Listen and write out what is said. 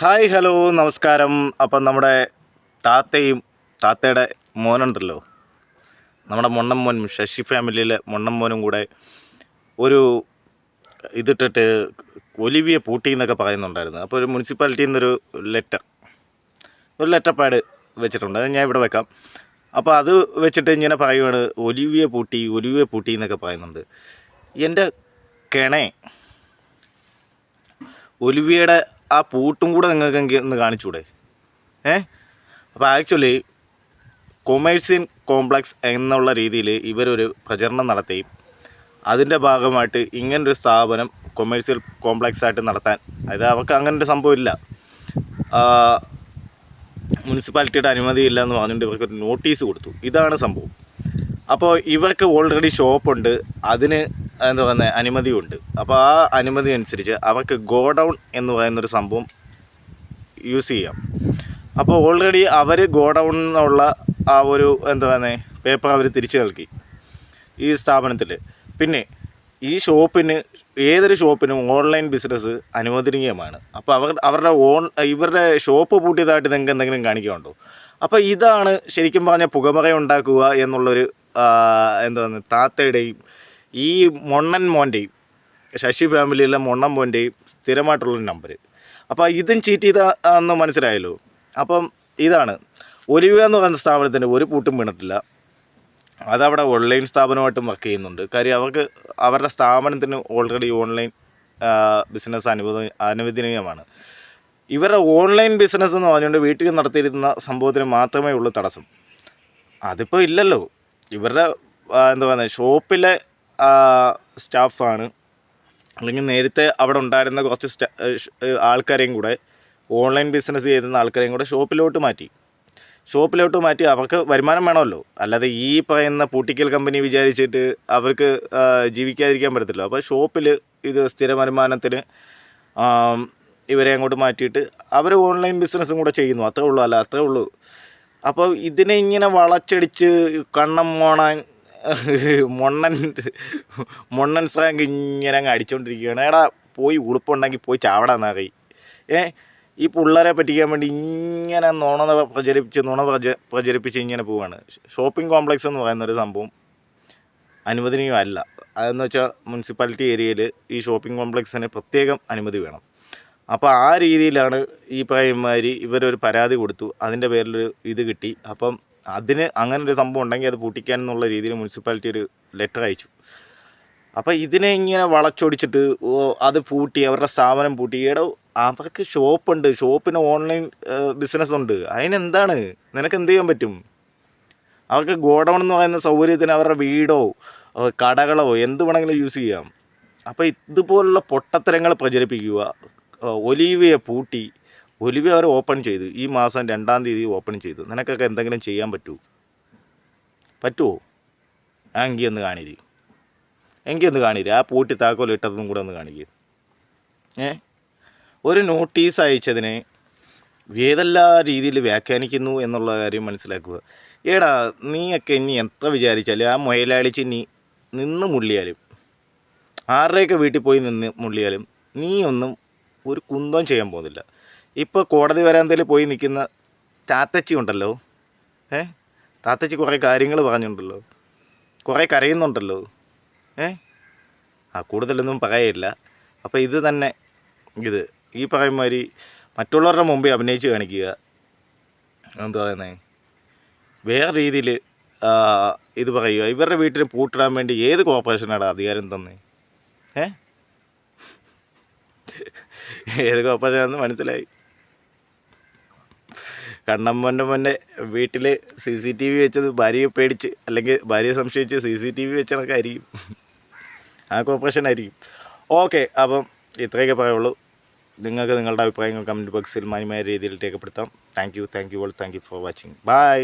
Hi hello നമസ്കാരം. അപ്പം നമ്മുടെ താത്തയും താത്തയുടെ മോനുണ്ടല്ലോ. നമ്മുടെ മൊണ്ണം മോനും ശശി ഫാമിലിയിലെ മൊണ്ണം മോനും കൂടെ ഒരു ഇതിട്ടിട്ട് ഒലിവിയെ പൂട്ടി എന്നൊക്കെ പറയുന്നുണ്ടായിരുന്നു. അപ്പോൾ ഒരു മുനിസിപ്പാലിറ്റിയിൽ നിന്നൊരു ലെറ്റർ ഒരു ലെറ്റർ പാഡ് വെച്ചിട്ടുണ്ട്. അത് ഞാൻ ഇവിടെ വെക്കാം. അപ്പോൾ അത് വെച്ചിട്ട് ഇങ്ങനെ പറയുവാണ് ഒലിവിയെ പൂട്ടി ഒലിവിയെ പൂട്ടി എന്നൊക്കെ പറയുന്നുണ്ട്. എന്റെ കിണേ ഒലിവിയയുടെ ആ പൂട്ടും കൂടെ നിങ്ങൾക്ക് ഒന്ന് കാണിച്ചൂടെ? ഏ? അപ്പോൾ ആക്ച്വലി കൊമേഴ്സ്യൻ കോംപ്ലക്സ് എന്നുള്ള രീതിയിൽ ഇവരൊരു പ്രചരണം നടത്തി. അതിന്റെ ഭാഗമായിട്ട് ഇങ്ങനൊരു സ്ഥാപനം കൊമേഴ്സ്യൽ കോംപ്ലക്സ് ആയിട്ട് നടത്താൻ. അതായത് അവർക്ക് സംഭവം ഇല്ല. മുനിസിപ്പാലിറ്റിയുടെ അനുമതി ഇല്ല എന്ന് പറഞ്ഞുകൊണ്ട് ഇവർക്ക് ഒരു നോട്ടീസ് കൊടുത്തു. ഇതാണ് സംഭവം. അപ്പോൾ ഇവർക്ക് ഓൾറെഡി ഷോപ്പുണ്ട് അതിന് എന്താ പറയുന്നത് അനുമതിയുണ്ട്. അപ്പോൾ ആ അനുമതി അനുസരിച്ച് അവർക്ക് ഗോഡൗൺ എന്ന് പറയുന്നൊരു സംഭവം യൂസ് ചെയ്യാം. അപ്പോൾ ഓൾറെഡി അവർ ഗോഡൗൺ എന്നുള്ള ആ ഒരു എന്താ പറയുന്നത് പേപ്പർ അവർ തിരിച്ചു നൽകി ഈ സ്ഥാപനത്തിൽ പിന്നെ ഈ ഷോപ്പിന് ഏതൊരു ഷോപ്പിനും ഓൺലൈൻ ബിസിനസ് അനുവദനീയമാണ്. അപ്പോൾ അവർ അവരുടെ ഓൺ ഇവരുടെ ഷോപ്പ് പൂട്ടിയതായിട്ട് നിങ്ങൾക്ക് എന്തെങ്കിലും കാണിക്കുന്നുണ്ടോ അപ്പോൾ ഇതാണ് ശരിക്കും പറഞ്ഞാൽ പുകമറ ഉണ്ടാക്കുക എന്നുള്ളൊരു എന്താ പറയുക താത്തയുടെയും ഈ മൊണ്ണൻ മോന്റെയും ശശി ഫാമിലിയിലെ മൊണ്ണൻ മോന്റെയും സ്ഥിരമായിട്ടുള്ള നമ്പർ അപ്പോൾ ഇതും ചീറ്റ് ചെയ്ത എന്ന് മനസ്സിലായല്ലോ. അപ്പം ഇതാണ്. ഒലിവ എന്ന് പറയുന്ന സ്ഥാപനത്തിന് ഒരു പൂട്ടും വീണിട്ടില്ല. അതവിടെ ഓൺലൈൻ സ്ഥാപനമായിട്ടും വർക്ക് ചെയ്യുന്നുണ്ട്. കാര്യം അവർക്ക് അവരുടെ സ്ഥാപനത്തിന് ഓൾറെഡി ഓൺലൈൻ ബിസിനസ് അനുവദ അനുവദനീയമാണ്. ഇവരുടെ ഓൺലൈൻ ബിസിനസ് എന്ന് പറഞ്ഞുകൊണ്ട് വീട്ടിൽ നടത്തിയിരുന്ന സംഭവത്തിന് മാത്രമേ ഉള്ളൂ തടസ്സം. അതിപ്പോൾ ഇല്ലല്ലോ. ഇവരുടെ എന്താ പറയുക ഷോപ്പിലെ സ്റ്റാഫാണ്. അല്ലെങ്കിൽ നേരത്തെ അവിടെ ഉണ്ടായിരുന്ന കുറച്ച് സ്റ്റാ ആൾക്കാരെയും കൂടെ ഓൺലൈൻ ബിസിനസ് ചെയ്തിരുന്ന ആൾക്കാരെയും കൂടെ ഷോപ്പിലോട്ട് മാറ്റി. ഷോപ്പിലോട്ട് മാറ്റി അവർക്ക് വരുമാനം വേണമല്ലോ. അല്ലാതെ ഈ പറയുന്ന പൂട്ടിക്കൽ കമ്പനി വിചാരിച്ചിട്ട് അവർക്ക് ജീവിക്കാതിരിക്കാൻ പറ്റത്തില്ല. അപ്പോൾ ഷോപ്പിൽ ഇത് സ്ഥിര വരുമാനത്തിന് ഇവരെ അങ്ങോട്ട് മാറ്റിയിട്ട് അവർ ഓൺലൈൻ ബിസിനസ്സും കൂടെ ചെയ്യുന്നു. അത്രേ ഉള്ളൂ. അല്ല അത്രേ ഉള്ളൂ. അപ്പോൾ ഇതിനെ ഇങ്ങനെ വളച്ചടിച്ച് കണ്ണം മോണാൻ മൊണ്ണൻ മൊണ്ണൻ സ്രാങ്ക് ഇങ്ങനെ അങ്ങ് അടിച്ചുകൊണ്ടിരിക്കുകയാണ് എടാ പോയി ഉളുപ്പുണ്ടെങ്കിൽ പോയി ചാവടാന്നാ കൈ ഏ ഈ പിള്ളേരെ പറ്റിക്കാൻ വേണ്ടി ഇങ്ങനെ നുണ പ്രചരിപ്പിച്ച് നുണ പ്രച പ്രചരിപ്പിച്ച് ഇങ്ങനെ പോവാണ്. ഷോപ്പിംഗ് കോംപ്ലക്സ് എന്ന് പറയുന്ന ഒരു സംഭവം അനുവദനീയമല്ല അതെന്ന് വെച്ചാൽ മുനിസിപ്പാലിറ്റി ഏരിയയിൽ ഈ ഷോപ്പിംഗ് കോംപ്ലക്സിന് പ്രത്യേകം അനുമതി വേണം. അപ്പോൾ ആ രീതിയിലാണ് ഈ പറയുമാതിരി ഇവരൊരു പരാതി കൊടുത്തു. അതിന്റെ പേരിൽ ഇത് കിട്ടി. അപ്പം അതിന് അങ്ങനെ ഒരു സംഭവം ഉണ്ടെങ്കിൽ അത് പൂട്ടിക്കാൻ എന്നുള്ള രീതിയിൽ മുനിസിപ്പാലിറ്റി ഒരു ലെറ്റർ അയച്ചു. അപ്പോൾ ഇതിനെ ഇങ്ങനെ വളച്ചൊടിച്ചിട്ട് ഓ അത് പൂട്ടി അവരുടെ സ്ഥാപനം പൂട്ടി. എടോ അവർക്ക് ഷോപ്പുണ്ട്. ഷോപ്പിന് ഓൺലൈൻ ബിസിനസ് ഉണ്ട് അതിനെന്താണ്? നിനക്ക് എന്ത് ചെയ്യാൻ പറ്റും? അവർക്ക് ഗോഡൗൺ എന്ന് പറയുന്ന സൗകര്യത്തിന് അവരുടെ വീടോ കടകളോ എന്ത് വേണമെങ്കിലും യൂസ് ചെയ്യാം. അപ്പോൾ ഇതുപോലുള്ള പൊട്ടത്തരങ്ങൾ പ്രചരിപ്പിക്കുക ഒലീവയെ പൂട്ടി ഒലിവ അവർ ഓപ്പൺ ചെയ്തു. ഈ മാസം രണ്ടാം തീയതി ഓപ്പൺ ചെയ്തു. നിനക്കൊക്കെ എന്തെങ്കിലും ചെയ്യാൻ പറ്റുമോ പറ്റുമോ ആ എങ്കിൽ ഒന്ന് കാണിരി. എങ്കിൽ ഒന്ന് കാണിരി. ആ പൂട്ടി താക്കോൽ ഇട്ടതും കൂടെ ഒന്ന് കാണിക്കുക ഏ? ഒരു നോട്ടീസ് അയച്ചതിനെ ഏതെല്ലാം രീതിയിൽ വ്യാഖ്യാനിക്കുന്നു എന്നുള്ള കാര്യം മനസ്സിലാക്കുക. ഏടാ നീയൊക്കെ ഇനി എത്ര വിചാരിച്ചാലും ആ മുയലാളിച്ച് നീ നിന്ന് മുള്ളിയാലും ആരുടെയൊക്കെ വീട്ടിൽ പോയി നിന്ന് മുള്ളിയാലും നീ ഒന്നും ഒരു കുന്തം ചെയ്യാൻ പോകുന്നില്ല. ഇപ്പോൾ കോടതി വരാന്തയിൽ പോയി നിൽക്കുന്ന താത്തച്ചി ഉണ്ടല്ലോ? ഏ? താത്തച്ചി കുറേ കാര്യങ്ങൾ പറഞ്ഞിട്ടുണ്ടല്ലോ കുറേ കരയുന്നുണ്ടല്ലോ. ഏ? ആ കൂടുതലൊന്നും പറയില്ല അപ്പോൾ ഇത് തന്നെ ഇത്. ഈ പറയുമാതിരി മറ്റുള്ളവരുടെ മുമ്പേ അഭിനയിച്ച് കാണിക്കുക. എന്താ പറയുന്നത് വേറെ രീതിയിൽ ഇത് പറയുക. ഇവരുടെ വീട്ടിൽ പൂട്ടിടാൻ വേണ്ടി ഏത് കോർപ്പറേഷനാണ് അധികാരം തന്നെ? ഏ? ഏത് കോർപ്പറേഷനാണെന്ന് മനസ്സിലായി. കണ്ണമ്മന്റെ മുന്നേ വീട്ടിൽ സി സി ടി വി വെച്ചത് ഭാര്യയെ പേടിച്ച് അല്ലെങ്കിൽ ഭാര്യയെ സംശയിച്ച് സി സി ടി വി വെച്ചണക്കായിരിക്കും ആ കോപ്പറേഷൻ ആയിരിക്കും. ഓക്കെ അപ്പം ഇത്രയൊക്കെ പറയുള്ളൂ. നിങ്ങൾക്ക് നിങ്ങളുടെ അഭിപ്രായങ്ങൾ കമന്റ് ബോക്സിൽ മാന്യമായ രീതിയിൽ രേഖപ്പെടുത്താം. Thank you thank you all thank you for watching bye